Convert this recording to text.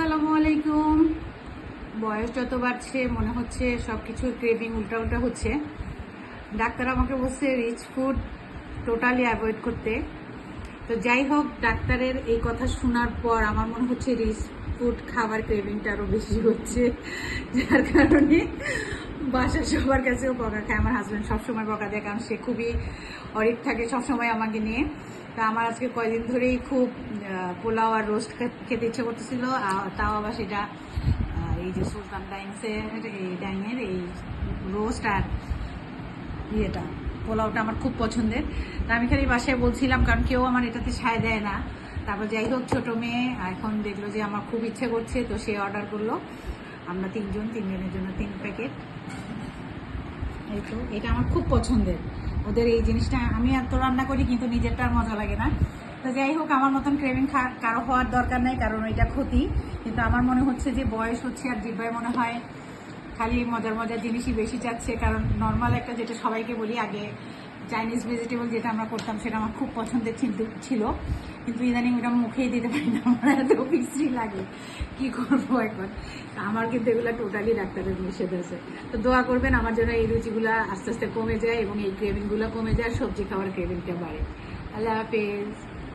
আসসালামু আলাইকুম। বয়স যত বাড়ছে, মনে হচ্ছে সব কিছু ক্রেভিং উল্টা উল্টা হচ্ছে। ডাক্তার আমাকে বলছে রিচ ফুড টোটালি অ্যাভয়েড করতে। তো যাই হোক, ডাক্তারের এই কথা শোনার পর আমার মনে হচ্ছে রিচ ফুড খাবার ক্রেভিংটা আরও বেশি হচ্ছে। যার কারণে বাসার সবার কাছেও বকা খায়, আমার হাজব্যান্ড সবসময় বকা দেয়, কারণ সে খুবই অরিক থাকে সবসময় আমাকে নিয়ে। তা আমার আজকে কয়দিন ধরেই খুব পোলাও আর রোস্ট খেতে ইচ্ছে করতেছিল তাও আবার সেটা এই যে সুলতান ডাইংসের এই ডাইংয়ের এই রোস্ট আর ইয়েটা, পোলাওটা আমার খুব পছন্দের। তা আমি খালি বাসায় বলছিলাম, কারণ কেউ আমার এটাতে সায় দেয় না। তারপর যাই হোক, ছোটো মেয়ে, এখন দেখল যে আমার খুব ইচ্ছে করছে, তো সে অর্ডার করল। আমরা তিনজন, তিনজনের জন্য তিন প্যাকেট। এই তো, এটা আমার খুব পছন্দের। ওদের এই জিনিসটা আমি এত রান্না করি, কিন্তু নিজেরটা মজা লাগে না। তো যাই হোক, আমার মতন ক্রেভিং কারও হওয়ার দরকার নেই, কারণ এটা ক্ষতি। কিন্তু আমার মনে হচ্ছে যে বয়স হচ্ছে আর জিব্বায় মনে হয় খালি মজার মজার জিনিসই বেশি চাচ্ছে কারণ নর্মাল একটা যেটা সবাইকে বলি, আগে চাইনিজ ভেজিটেবল যেটা আমরা করতাম সেটা আমার খুব পছন্দের ছিল কিন্তু ইদানিং ওটা মুখেই দিতে পারি না। আমার এত বিশ্রী লাগে। কি করব এখন? আমার কিন্তু এগুলো টোটালি ডাক্তারের নিষেধ আছে। তো দোয়া করবেন, আমার জন্য এই রুচিগুলো আস্তে আস্তে কমে যায় এবং এই ক্রেভিংগুলো কমে যায়, সবজি খাওয়ার ক্রেভিংটা বাড়ে। আল্লাহ হাফেজ।